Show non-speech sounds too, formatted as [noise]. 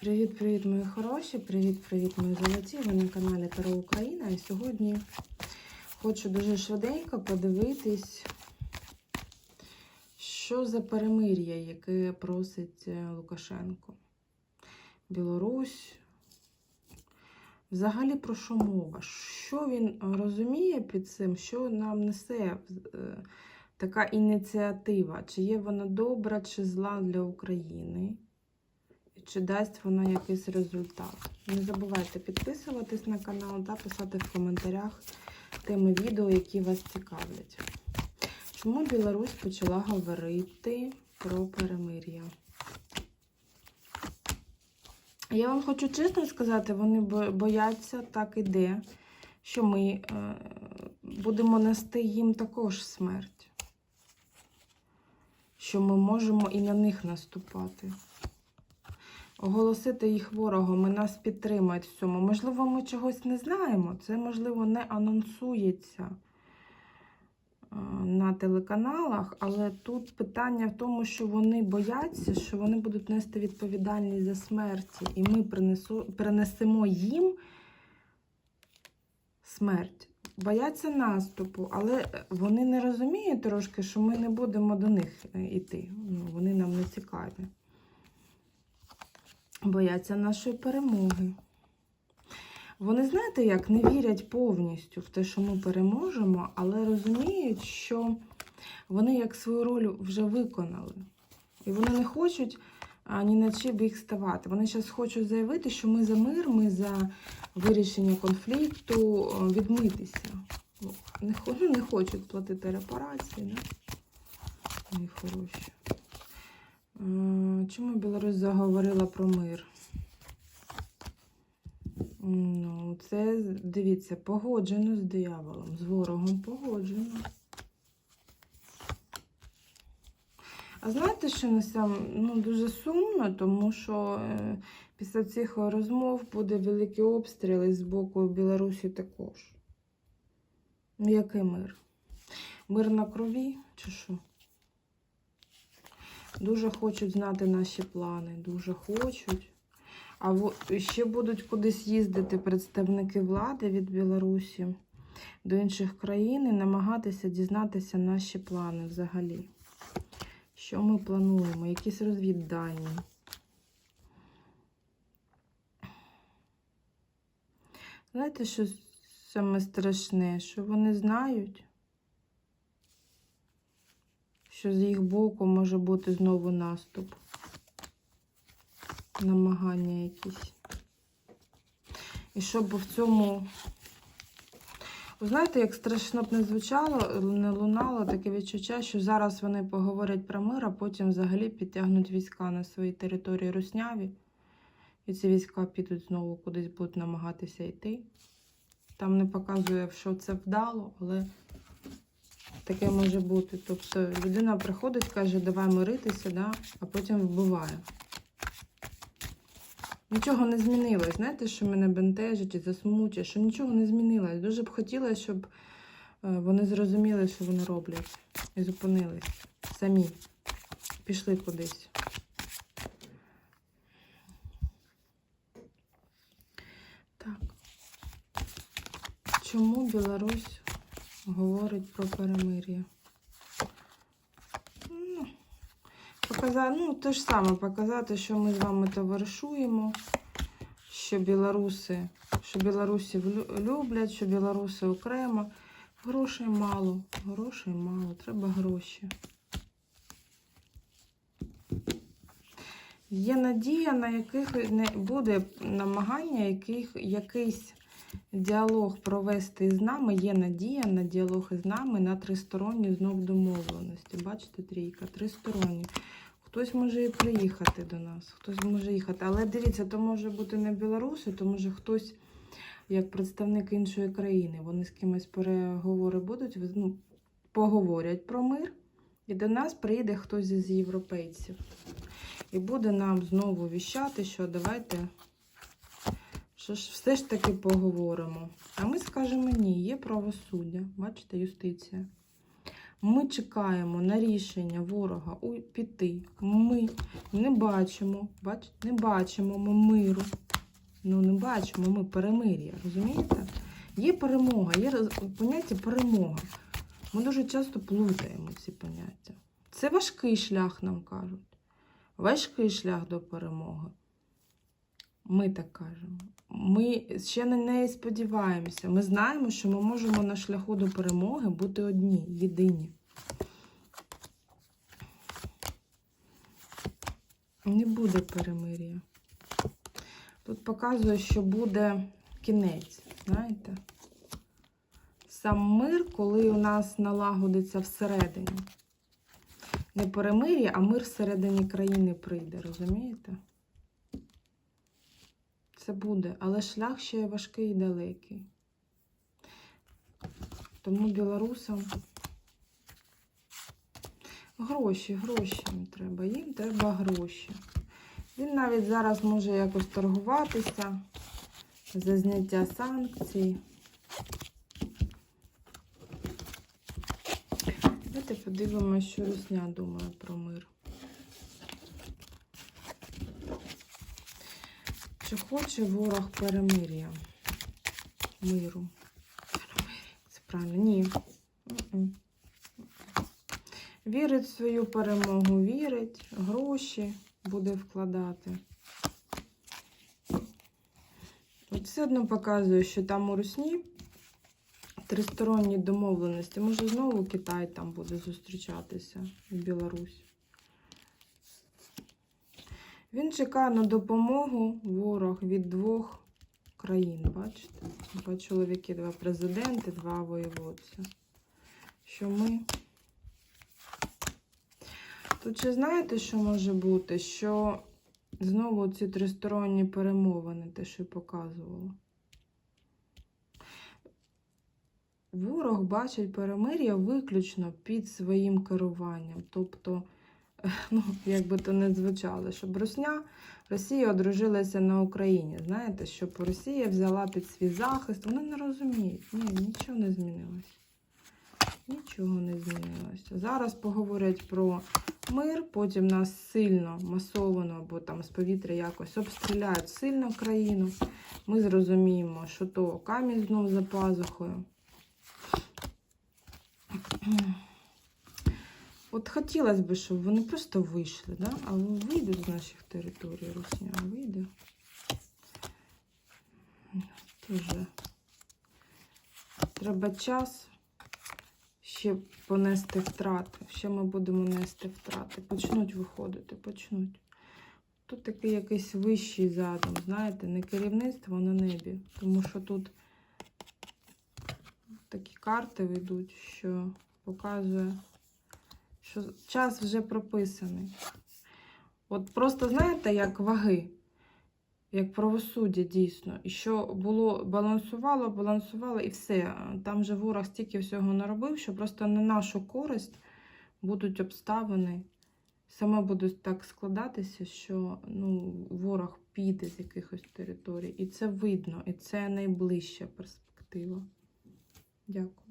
Привіт-привіт, мої хороші! Привіт-привіт, мої золоті! Ви на каналі Таро Україна. І сьогодні хочу дуже швиденько подивитись, що за перемир'я, яке просить е, Лукашенко. Білорусь. Взагалі про що мова? Що він розуміє під цим, що нам несе е, така ініціатива? Чи є вона добра, чи зла для України? Чи дасть воно якийсь результат. Не забувайте підписуватись на канал та писати в коментарях теми відео, які вас цікавлять. Чому Білорусь почала говорити про перемир'я? Я вам хочу чесно сказати, вони бояться, так іде, що ми е, будемо нести їм також смерть. Що ми можемо і на них наступати оголосити їх ворогом і нас підтримають в цьому. Можливо, ми чогось не знаємо. Це, можливо, не анонсується е, на телеканалах, але тут питання в тому, що вони бояться, що вони будуть нести відповідальність за смерті, і ми принесу, принесемо їм смерть. Бояться наступу, але вони не розуміють трошки, що ми не будемо до них йти. Ну, вони нам не цікаві бояться нашої перемоги. Вони, знаєте, як не вірять повністю в те, що ми переможемо, але розуміють, що вони як свою роль вже виконали. І вони не хочуть ні на чим їх ставати. Вони зараз хочуть заявити, що ми за мир, ми за вирішення конфлікту, відмитися. Ну, Не, не хочуть платити репарації. Да? Мої хороші. Чому Білорусь заговорила про мир? Ну, це, дивіться, погоджено з дияволом, з ворогом погоджено. А знаєте, що на сам ну, дуже сумно, тому що е, після цих розмов буде великі обстріли з боку Білорусі також. Який мир? Мир на крові чи що? Дуже хочуть знати наші плани, дуже хочуть. А ще будуть кудись їздити представники влади від Білорусі до інших країн і намагатися дізнатися наші плани взагалі. Що ми плануємо, якісь розвіддані. Знаєте, що саме страшне? Що вони знають, що з їх боку може бути знову наступ. Намагання якісь. І щоб в цьому. Ви знаєте, як страшно б не звучало, не лунало таке відчуття, що зараз вони поговорять про мир, а потім взагалі підтягнуть війська на свої території русняві. І ці війська підуть знову кудись будуть намагатися йти. Там не показує, що це вдало, але таке може бути. Тобто людина приходить, каже, давай миритися, да? а потім вбиває. Нічого не змінилось. Знаєте, що мене бентежить і засмучує, що нічого не змінилось. Дуже б хотілося, щоб е, вони зрозуміли, що вони роблять, і зупинились самі. Пішли кудись. Так. Чому Білорусь говорить про перемир'я? Ну, показати, ну, те ж саме показати, що ми з вами товаришуємо, що білоруси, що білорусів люблять, що білоруси окремо. Грошей мало, грошей мало, треба гроші. Є надія, на яких не буде намагання, яких, якийсь діалог провести з нами. Є надія на діалог із нами на тристоронні знов домовленості. Бачите, трійка, тристоронні. Хтось може і приїхати до нас, хтось може їхати. Але дивіться, то може бути не білоруси, то може хтось як представник іншої країни. Вони з кимось переговори будуть, ну, поговорять про мир. І до нас приїде хтось із європейців. І буде нам знову віщати, що давайте що ж все ж таки поговоримо. А ми скажемо ні, є правосуддя. Бачите, юстиція. Ми чекаємо на рішення ворога піти. Ми не бачимо, бач, не бачимо ми миру. Ну, не бачимо ми перемир'я, розумієте? Є перемога, є поняття перемога. Ми дуже часто плутаємо ці поняття. Це важкий шлях, нам кажуть. Важкий шлях до перемоги. Ми так кажемо. Ми ще на неї сподіваємося. Ми знаємо, що ми можемо на шляху до перемоги бути одні, єдині. Не буде перемир'я. Тут показує, що буде кінець, знаєте? Сам мир, коли у нас налагодиться всередині. Не перемир'я, а мир всередині країни прийде, розумієте? Це буде, але шлях ще важкий і далекий. Тому білорусам гроші, гроші їм треба. Їм треба гроші. Він навіть зараз може якось торгуватися за зняття санкцій. Давайте подивимося, що Русня думає про мир. Чи хоче ворог перемир'я? Миру. Перемир'я. Це правильно? Ні. Вірить в свою перемогу, вірить, гроші буде вкладати. От все одно показує, що там у Русні тристоронні домовленості. Може, знову Китай там буде зустрічатися в Білорусь. Він чекає на допомогу ворог від двох країн. Бачите? Два чоловіки, два президенти, два воєводці. Що ми. Тут ще знаєте, що може бути? Що знову ці тристоронні перемовини, те, що я показувала. Ворог бачить перемир'я виключно під своїм керуванням. Тобто, [laughs] ну, як би то не звучало, щоб Русня, Росія одружилася на Україні. Знаєте, щоб Росія взяла під свій захист. Вони не розуміють. Ні, нічого не змінилось. Нічого не змінилося. Зараз поговорять про мир, потім нас сильно масовано або там з повітря якось обстріляють сильно країну. Ми зрозуміємо, що то камінь знов за пазухою. От хотілося б, щоб вони просто вийшли, да? а вийдуть з наших територій Русня, вийде. Дуже. Треба час ще понести втрати. Ще ми будемо нести втрати. Почнуть виходити, почнуть. Тут такий якийсь вищий задум, знаєте, не керівництво на небі. Тому що тут такі карти ведуть, що показує, що час вже прописаний. От просто, знаєте, як ваги, як правосуддя дійсно. І що було, балансувало, балансувало і все. Там же ворог стільки всього наробив, що просто на нашу користь будуть обставини. Саме буде так складатися, що ну, ворог піде з якихось територій. І це видно, і це найближча перспектива. Дякую.